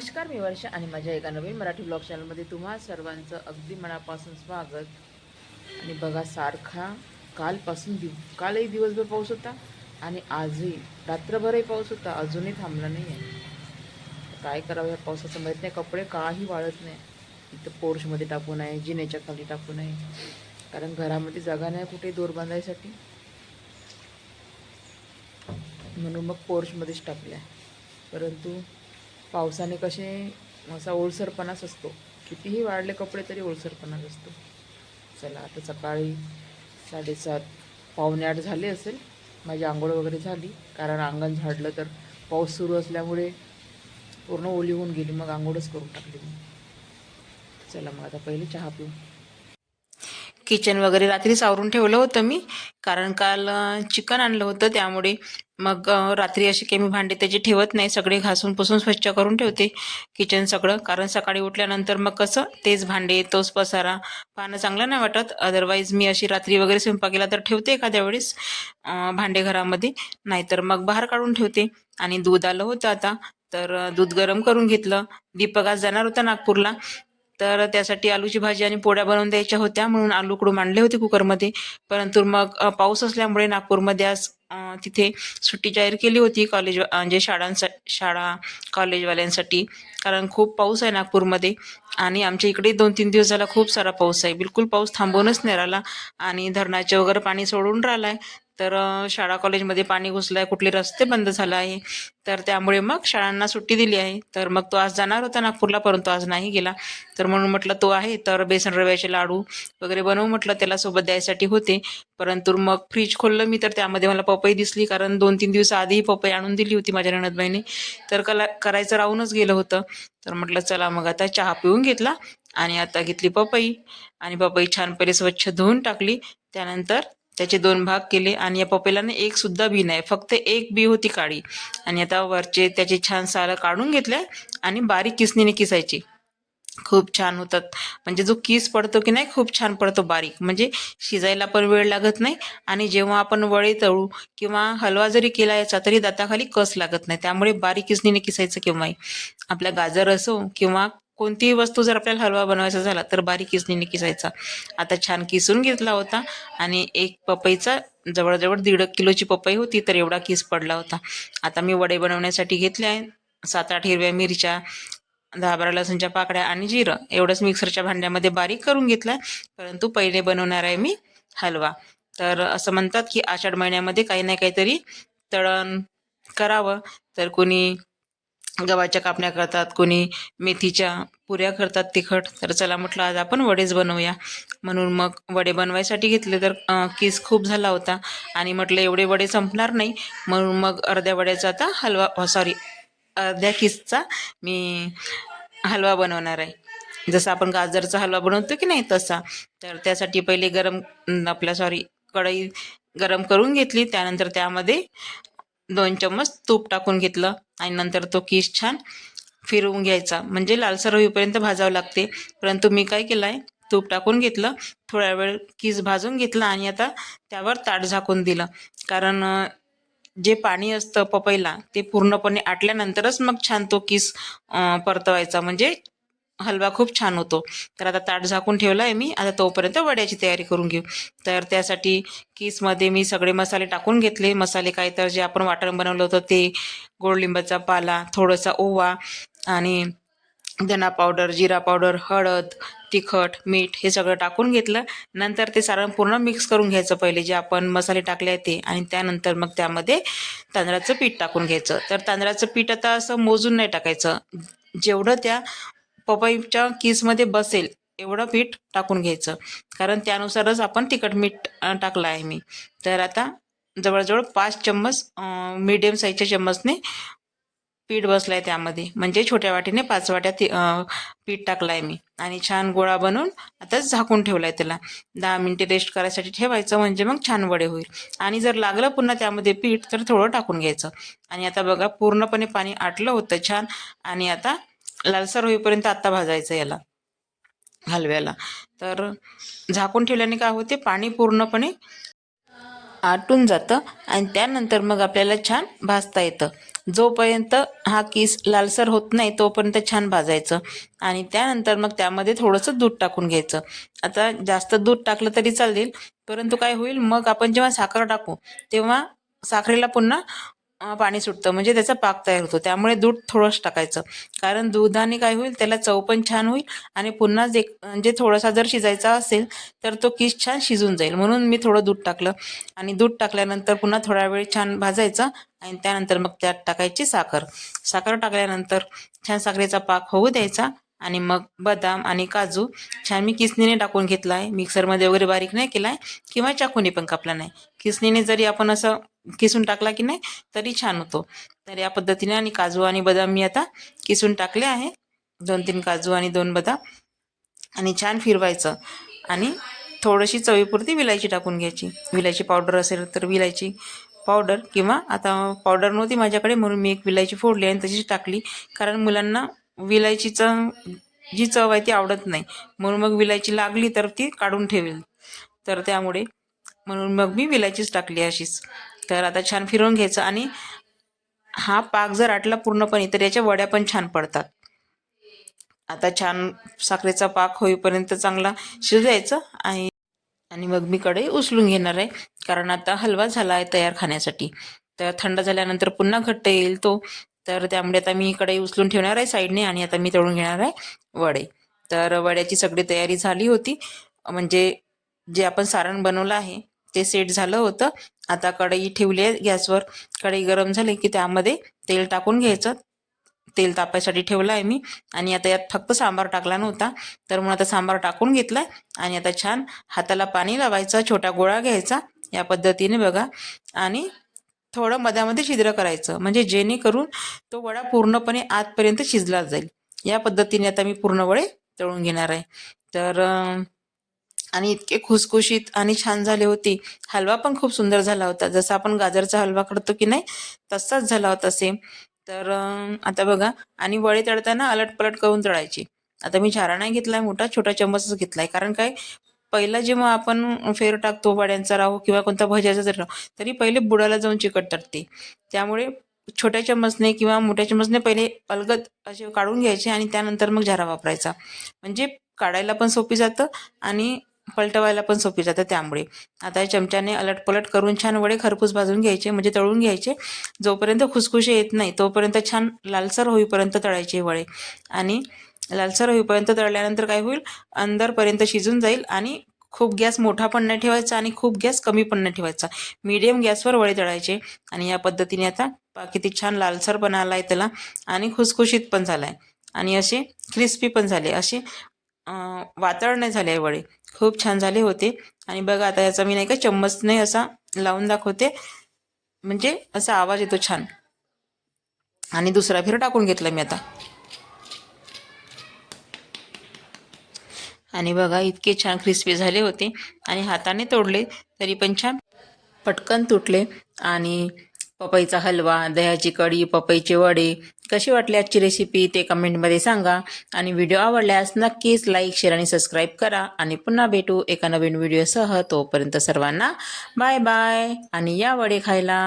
नमस्कार मी वर्षा आणि माझ्या एका नवीन मराठी ब्लॉग चॅनलमध्ये तुम्हा सर्वांचं अगदी मनापासून स्वागत. आणि बघा सारखा कालपासून दिव कालही दिवसभर पाऊस होता आणि आजही रात्रभरही पाऊस होता अजूनही थांबला नाही आहे काय करावं या पावसाचं माहीत नाही कपडे काही वाळत नाही. इथं पोर्शमध्ये टाकू नये जिनेच्या खाली टाकू नये. कारण घरामध्ये जागा नाही कुठे दोर बांधायसाठी. म्हणून मग पोर्शमध्येच टाकल्या. परंतु पावसाने कसे असा ओळसरपणाच असतो. कितीही वाढले कपडे तरी ओळसरपणाच असतो. चला आता सकाळी साडेसात पावणे आठ झाले असेल. माझी आंघोळ वगैरे झाली. कारण अंगण झाडलं तर पाऊस सुरू असल्यामुळे पूर्ण ओली होऊन गेली. मग आंघोळच करून टाकली मी. चला मग आता पहिले चहा पिऊ. किचन वगैरे रात्रीच आवरून ठेवलं होतं मी. कारण काल चिकन आणलं होतं. त्यामुळे मग रात्री अशी काही मी भांडे त्याचे ठेवत नाही. सगळे घासून पुसून स्वच्छ करून ठेवते किचन सगळं. कारण सकाळी उठल्यानंतर मग कसं तेच भांडे तोच पसारा. पाहणं चांगलं नाही वाटत. अदरवाईज मी अशी रात्री वगैरे स्वयंपाकीला तर ठेवते एखाद्या वेळेस भांडे घरामध्ये. नाहीतर मग बाहेर काढून ठेवते. आणि दूध आलं होतं आता. तर दूध गरम करून घेतलं. दीपक आज जाणार होता नागपूरला. तर त्यासाठी आलूची भाजी आणि पोळ्या बनवून द्यायच्या होत्या म्हणून आलू उकडून आणले होते कुकरमध्ये. परंतु मग पाऊस असल्यामुळे नागपूरमध्ये आज तिथे सुट्टी जाहीर केली होती कॉलेज म्हणजे शाळांसा शाळा कॉलेजवाल्यांसाठी कारण खूप पाऊस आहे नागपूरमध्ये आणि आमच्या इकडे दोन तीन दिवस झाला खूप सारा पाऊस आहे. बिलकुल पाऊस थांबूनच नाही राहिला आणि धरणाचे वगैरे पाणी सोडून राहिलं आहे तर शाळा कॉलेजमध्ये पाणी घुसलं आहे कुठले रस्ते बंद झाला आहे तर त्यामुळे मग शाळांना सुट्टी दिली आहे. तर मग तो आज जाणार होता नागपूरला परंतु आज नाही गेला. तर म्हणून म्हटलं तो आहे तर बेसन रव्याचे लाडू वगैरे बनवू म्हटलं त्याला सोबत द्यायसाठी होते. परंतु मग फ्रीज खोललं मी तर त्यामध्ये मला पपई दिसली कारण दोन तीन दिवस आधीही पपई आणून दिली होती माझ्या नणदबाईने. तर कला करायचं राहूनच गेलं होतं. तर म्हटलं चला मग आता चहा पिऊन घेतला आणि आता घेतली पपई. आणि पपई छान पहिले स्वच्छ धुवून टाकली. त्यानंतर त्याचे दोन भाग केले आणि या पपेलाने एक सुद्धा बी नाही फक्त एक बी होती काळी. आणि आता वरचे त्याचे छान सालं काढून घेतले आणि बारीक किसणीने किसायची. खूप छान होतात. म्हणजे जो किस पडतो की नाही खूप छान पडतो बारीक. म्हणजे शिजायला पण वेळ लागत नाही आणि जेव्हा आपण वळे तळू किंवा हलवा जरी केला याचा तरी दाताखाली कस लागत नाही. त्यामुळे बारीक किसणीने किसायचं केव्हाही. आपल्या गाजर असो किंवा कोणतीही वस्तू जर आपल्याला हलवा बनवायचा झाला तर बारीक किसणीने किसायचा. आता छान किसून घेतला होता आणि एक पपईचा जवळजवळ दीड किलोची पपई होती तर एवढा किस पडला होता. आता मी वडे बनवण्यासाठी घेतले आहे सात आठ हिरव्या मिरच्या दहा बारा लसूणच्या पाकड्या आणि जिरं एवढंच मिक्सरच्या भांड्यामध्ये बारीक करून घेतलं परंतु पहिले बनवणार आहे मी हलवा. तर असं म्हणतात की आषाढ महिन्यामध्ये काही ना काहीतरी तळण करावं. तर कोणी गव्हाच्या कापण्या करतात कोणी मेथीच्या पुऱ्या करतात तिखट तर चला म्हटलं आज आपण वडेच बनवूया. म्हणून मग वडे बनवायसाठी घेतले तर किस खूप झाला होता. आणि म्हटलं एवढे वडे संपणार नाही. म्हणून मग अर्ध्या वड्याचा आता हलवा सॉरी अर्ध्या किसचा मी हलवा बनवणार आहे. जसं आपण गाजरचा हलवा बनवतो की नाही तसा. तर त्यासाठी पहिले गरम आपल्या सॉरी कढई गरम करून घेतली. त्यानंतर त्यामध्ये दोन चम्मच तूप टाकून घेतलं आणि नंतर तो किस छान फिरवून घ्यायचा. म्हणजे लालसर होईपर्यंत भाजावं लागते. परंतु मी काय केलं आहे तूप टाकून घेतलं थोड्या वेळ किस भाजून घेतला आणि आता त्यावर ताट झाकून दिलं. कारण जे पाणी असतं पपईला ते पूर्णपणे आटल्यानंतरच मग छान तो किस परतवायचा. म्हणजे हलवा खूप छान होतो. तर आता ताट झाकून ठेवलं आहे मी. आता तोपर्यंत वड्याची तयारी करून घेऊ. तर त्यासाठी किसमध्ये मी सगळे मसाले टाकून घेतले. मसाले काय तर जे आपण वाटण बनवलं होतं ते गोडलिंबाचा पाला थोडासा ओवा आणि धना पावडर जिरा पावडर हळद तिखट मीठ हे सगळं टाकून घेतलं. नंतर ते सारण पूर्ण मिक्स करून घ्यायचं पहिले. जे आपण मसाले टाकले आहेत ते. आणि त्यानंतर मग त्यामध्ये तांदळाचं पीठ टाकून घ्यायचं. तर तांदळाचं पीठ आता असं मोजून नाही टाकायचं. जेवढं त्या पपईच्या किसमध्ये बसेल एवढं पीठ टाकून घ्यायचं. कारण त्यानुसारच आपण तिखट मीठ टाकलं आहे मी. तर आता जवळजवळ पाच चम्मच मीडियम साईजच्या चम्मचने पीठ बसलं आहे त्यामध्ये. म्हणजे छोट्या वाटीने पाच वाट्या ती पीठ टाकलं आहे मी. आणि छान गोळा बनवून आता झाकून ठेवला आहे त्याला. दहा मिनटे रेस्ट करायसाठी ठेवायचं म्हणजे मग छान वडे होईल. आणि जर लागलं पुन्हा त्यामध्ये पीठ तर थोडं टाकून घ्यायचं. आणि आता बघा पूर्णपणे पाणी आटलं होतं छान. आणि आता लालसर होईपर्यंत आत्ता भाजायचं याला हलव्याला. तर झाकून ठेवल्याने काय होते पाणी पूर्णपणे आटून जातं आणि त्यानंतर मग आपल्याला छान भाजता येतं. जोपर्यंत हा किस लालसर होत नाही तोपर्यंत छान भाजायचं आणि त्यानंतर मग त्यामध्ये थोडंसं दूध टाकून घ्यायचं. आता जास्त दूध टाकलं तरी चालेल परंतु काय होईल मग आपण जेव्हा साखर टाकू तेव्हा साखरेला पुन्हा पाणी सुटतं. म्हणजे त्याचा पाक तयार होतो. त्यामुळे दूध थोडंच टाकायचं. कारण दुधाने काय होईल त्याला चव पण छान होईल आणि पुन्हा जे म्हणजे थोडासा जर शिजायचा असेल तर तो किस छान शिजून जाईल. म्हणून मी थोडं दूध टाकलं. आणि दूध टाकल्यानंतर पुन्हा थोडा वेळ छान भाजायचं आणि त्यानंतर मग त्यात टाकायची साखर. साखर टाकल्यानंतर छान साखरेचा पाक होऊ द्यायचा. आणि मग बदाम आणि काजू छान मी किसणीने टाकून घेतला आहे मिक्सरमध्ये वगैरे बारीक नाही केला आहे किंवा चाकूने पण कापला नाही. किसणीने जरी आपण असं किसून टाकला की नाही तरी छान होतो. तर या पद्धतीने आणि काजू आणि बदाम मी आता किसून टाकले आहे. दोन तीन काजू आणि दोन बदाम. आणि छान फिरवायचं. आणि थोडीशी चवीपुरती विलायची टाकून घ्यायची. विलायची पावडर असेल तर विलायची पावडर किंवा आता पावडर नव्हती माझ्याकडे म्हणून मी एक विलायची फोडली आणि तशीच टाकली. कारण मुलांना विलायचीचं जी चव आहे ती आवडत नाही. म्हणून मग विलायची लागली तर ती काढून ठेवेल. तर त्यामुळे म्हणून मग मी विलायचीच टाकली अशीच. तर आता छान फिरवून घ्यायचं आणि हा पाक जर आटला पूर्णपणे तर याच्या वड्या पण छान पडतात. आता छान साखरेचा पाक होईपर्यंत चांगला शिजू आणि आणि मग मी कढई उचलून घेणार आहे. कारण आता हलवा झाला आहे तयार खाण्यासाठी. तर थंड झाल्यानंतर पुन्हा घट्ट येईल तो. तर त्यामुळे आता मी कढई उचलून ठेवणार आहे साईडने आणि आता मी तळून घेणार आहे वडे. तर वड्याची सगळी तयारी झाली होती. म्हणजे जे आपण सारण बनवलं आहे ते सेट झालं होतं. आता कढई ठेवली आहे गॅसवर. कढई गरम झाली की त्यामध्ये तेल टाकून घ्यायचं. तेल तापायसाठी ठेवलं आहे मी. आणि आता यात फक्त सांबार टाकला नव्हता. तर मग आता सांबार टाकून घेतलाय. आणि आता छान हाताला पाणी लावायचं छोटा गोळा घ्यायचा. या पद्धतीने बघा. आणि थोडं मध्यामध्ये छिद्र करायचं. म्हणजे जेणेकरून तो वडा पूर्णपणे आतपर्यंत शिजला जाईल. या पद्धतीने आता मी पूर्ण वडे तळून घेणार आहे. तर आणि इतके खुसखुशीत आणि छान झाले होते. हलवा पण खूप सुंदर झाला होता. जसा आपण गाजरचा हलवा करतो की नाही तसाच झाला होता सेम तर आता बघा आणि वडे तळताना अलट पलट करून तळायची. आता मी झारा नाही घेतलाय मोठा छोटा चम्मचच घेतलाय. कारण काय? पहिला जेव्हा आपण फेर टाकतो वड्यांचा राहो किंवा कोणता भज्याचा जर राहू तरी पहिले बुडाला जाऊन चिकटतात ते त्यामुळे छोट्या चम्मचने किंवा मोठ्या चम्मचने पहिले अलगद असे काढून घ्यायचे आणि त्यानंतर मग झारा वापरायचा. म्हणजे काढायला पण सोपी जातं आणि पलटवायला पण सोपी जातं त्यामुळे. आता चमच्याने चमच्याने अलटपलट करून छान वडे खरपूस भाजून घ्यायचे म्हणजे तळून घ्यायचे. जोपर्यंत खुसखुशी येत नाही तोपर्यंत छान लालसर होईपर्यंत तळायचे वडे. आणि लालसर होईपर्यंत तळल्यानंतर काय होईल? अंदरपर्यंत शिजून जाईल आणि खूप गॅस मोठा पण नाही ठेवायचा आणि खूप गॅस कमी पण नाही ठेवायचा. मीडियम गॅसवर वडे तळायचे आणि या पद्धतीने आता किती छान लालसरपणा आला आहे त्याला आणि खुसखुशीत पण झाला आहे आणि असे क्रिस्पी पण झाले. असे अं, वातळ नाही झाले वडे. खूप छान झाले होते. आणि बघा आता याचा मी नाही का चम्मच नाही असा लावून दाखवते. म्हणजे असा आवाज येतो छान. आणि दुसरा फिर टाकून घेतला मी आता. आणि बघा इतके छान क्रिस्पी झाले होते. आणि हाताने तोडले तरी पण छान पटकन तुटले. आणि पपईचा हलवा दह्याची कढी पपईचे वडे कशी वाटली आजची रेसिपी ते कमेंटमध्ये सांगा. आणि व्हिडिओ आवडल्यास नक्कीच लाईक शेअर आणि सबस्क्राईब करा. आणि पुन्हा भेटू एका नवीन व्हिडिओसह तोपर्यंत सर्वांना बाय बाय आणि या वडे खायला.